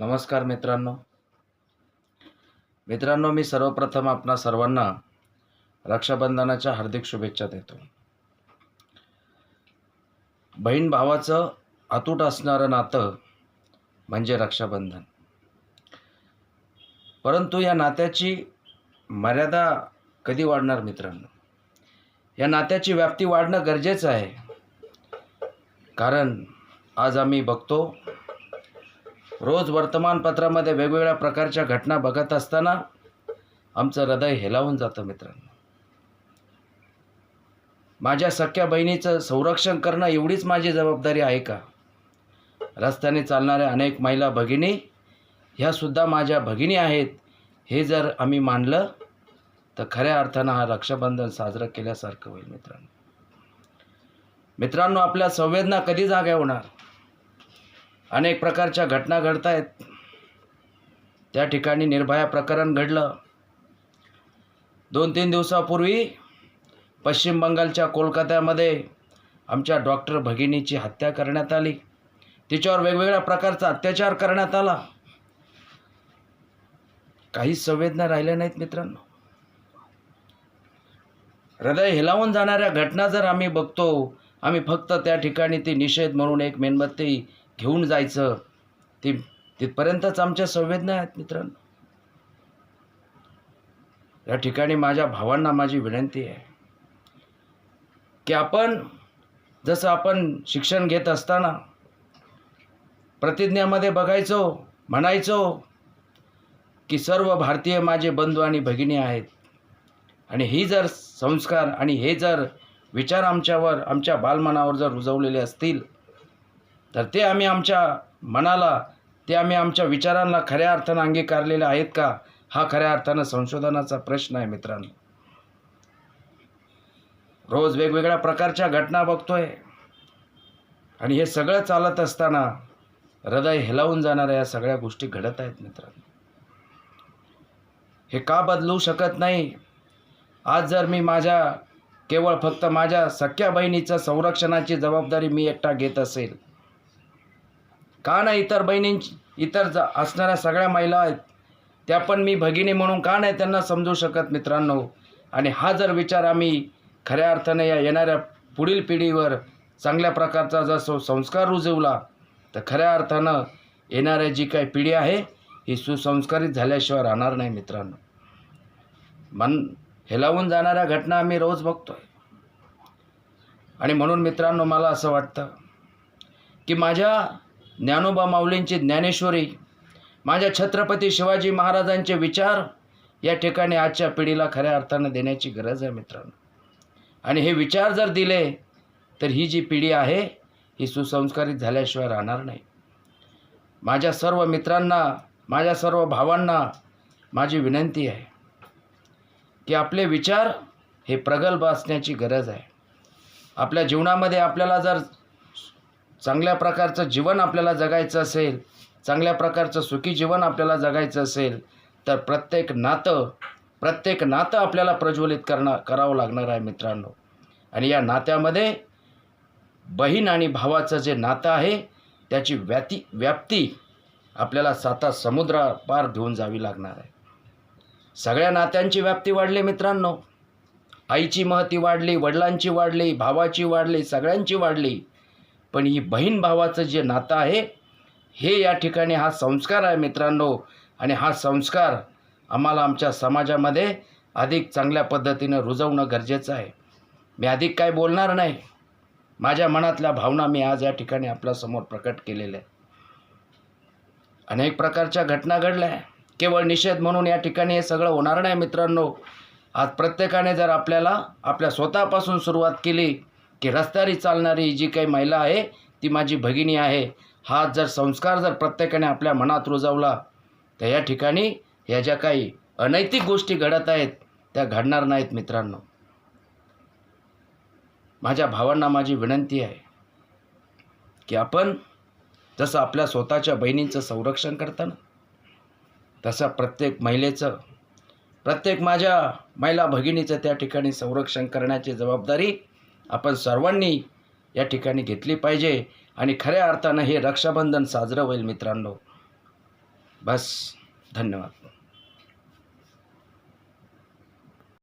नमस्कार मित्रांनो. मित्रांनो मी सर्वप्रथम आपणा सर्वांना रक्षाबंधनाच्या हार्दिक शुभेच्छा देतो. बहीण भावाचं अतूट असणारं नातं म्हणजे रक्षाबंधन. परंतु या नात्याची मर्यादा कधी वाढणार मित्रांनो? या नात्याची व्याप्ती वाढणं गरजेचं आहे. कारण आज आम्ही बघतो रोज वर्तमानपत्रामध्ये वेगवेगळ्या प्रकारच्या घटना बघत असताना आमचं हृदय हेलावून जातं मित्रांनो. माझ्या सख्या बहिणीचं संरक्षण करणं एवढीच माझी जबाबदारी आहे का? रस्त्याने चालणाऱ्या अनेक महिला भगिनी ह्यासुद्धा माझ्या भगिनी आहेत हे जर आम्ही मानलं तर खऱ्या अर्थानं हा रक्षाबंधन साजरं केल्यासारखं होईल मित्रांनो. मित्रांनो आपल्या संवेदना कधी जाग्या होणार? अनेक प्रकारच्या घटना घडत आहेत त्या ठिकाणी निर्भया प्रकरण घडलं. दोन तीन दिवसापूर्वी पश्चिम बंगालच्या कोलकात्यामध्ये आमच्या डॉक्टर भगिनीची हत्या करण्यात आली. तिच्यावर वेगवेगळ्या प्रकारचा अत्याचार करण्यात आला. काही संवेदना राहिल्या नाहीत मित्रांनो. हृदय हिलावून जाणाऱ्या घटना जर आम्ही बघतो आम्ही फक्त त्या ठिकाणी ती निषेध म्हणून एक मेणबत्ती घेऊन जायचं. ती तिथपर्यंतच आमच्या संवेदना आहेत मित्रांनो. या ठिकाणी माझ्या भावांना माझी विनंती आहे. की आपण जसं आपण शिक्षण घेत असताना प्रतिज्ञामध्ये बघायचो म्हणायचो की सर्व भारतीय माझे बंधू आणि भगिनी आहेत. आणि ही जर संस्कार आणि हे जर विचार आमच्यावर आमच्या बालमनावर जर रुजवलेले असतील तर ते आम्ही आमच्या मनाला ते आम्ही आमच्या विचारांना खऱ्या अर्थानं अंगीकारलेले आहेत का? हा खऱ्या अर्थानं संशोधनाचा प्रश्न आहे मित्रांनो. रोज वेगवेगळ्या प्रकारच्या घटना बघतोय. आणि हे सगळं चालत असताना हृदय हेलावून जाणाऱ्या या सगळ्या गोष्टी घडत आहेत मित्रांनो. हे का बदलू शकत नाही? आज जर मी माझ्या केवळ फक्त माझ्या सख्या बहिणीचं संरक्षणाची जबाबदारी मी एकटा घेत असेल का नाही इतर बहिणींची इतर ज असणाऱ्या सगळ्या महिला आहेत? त्या पण मी भगिनी म्हणून का नाही त्यांना समजू शकत मित्रांनो? आणि हा जर विचार आम्ही खऱ्या अर्थाने या येणाऱ्या पुढील पिढीवर चांगल्या प्रकारचा जर संस्कार रुजवला तर खऱ्या अर्थानं येणाऱ्या जी काही पिढी आहे ही सुसंस्कारित झाल्याशिवाय राहणार नाही मित्रांनो. मन हेलावून जाणाऱ्या घटना आम्ही रोज बघतोय. आणि म्हणून मित्रांनो मला असं वाटतं की माझ्या ज्ञानोबा माऊलींची ज्ञानेश्वरी माझ्या छत्रपती शिवाजी महाराजांचे विचार या ठिकाणी आजच्या पिढीला खऱ्या अर्थानं देण्याची गरज आहे मित्रांनो. आणि हे विचार जर दिले तर ही जी पिढी आहे ही सुसंस्कारित झाल्याशिवाय राहणार नाही. माझ्या सर्व मित्रांना माझ्या सर्व भावांना माझी विनंती आहे की आपले विचार हे प्रगल्भ असण्याची गरज आहे. आपल्या जीवनामध्ये आपल्याला जर चांगल्या प्रकारचं जीवन आपल्याला जगायचं असेल चांगल्या प्रकारचं सुखी जीवन आपल्याला जगायचं असेल तर प्रत्येक नातं प्रत्येक नातं आपल्याला प्रज्वलित करणं करावं लागणार आहे मित्रांनो. आणि या नात्यामध्ये बहीण आणि भावाचं जे नातं आहे त्याची व्याती व्याप्ती आपल्याला साता समुद्रापार घेऊन जावी लागणार आहे. सगळ्या नात्यांची व्याप्ती वाढली मित्रांनो. आईची महती वाढली वडिलांची वाढली भावाची वाढली सगळ्यांची वाढली. पण ही बहीण भावाचं जे नातं आहे हे या ठिकाणी हा संस्कार आहे मित्रांनो. आणि हा संस्कार आम्हाला आमच्या समाजामध्ये अधिक चांगल्या पद्धतीनं रुजवणं गरजेचं आहे. मी अधिक काय बोलणार नाही. माझ्या मनातल्या भावना मी आज या ठिकाणी आपल्यासमोर प्रकट केलेल्या अनेक प्रकारच्या घटना घडल्या केवळ निषेध म्हणून या ठिकाणी हे सगळं होणार नाही मित्रांनो. आज प्रत्येकाने जर आपल्याला आपल्या स्वतःपासून सुरुवात केली की रस्त्यारी चालणारी जी काही महिला आहे ती माझी भगिनी आहे. हा जर संस्कार जर प्रत्येकाने आपल्या मनात रुजवला तर या ठिकाणी ह्या ज्या काही अनैतिक गोष्टी घडत आहेत त्या घडणार नाहीत मित्रांनो. माझ्या भावांना माझी विनंती आहे की आपण जसं आपल्या स्वतःच्या बहिणींचं संरक्षण करताना तसं प्रत्येक महिलेचं प्रत्येक माझ्या महिला भगिनीचं त्या ठिकाणी संरक्षण करण्याची जबाबदारी आपण सर्वांनी या ठिकाणी घेतली पाहिजे आणि खऱ्या अर्थानं हे रक्षाबंधन साजरं होईल मित्रांनो. बस धन्यवाद.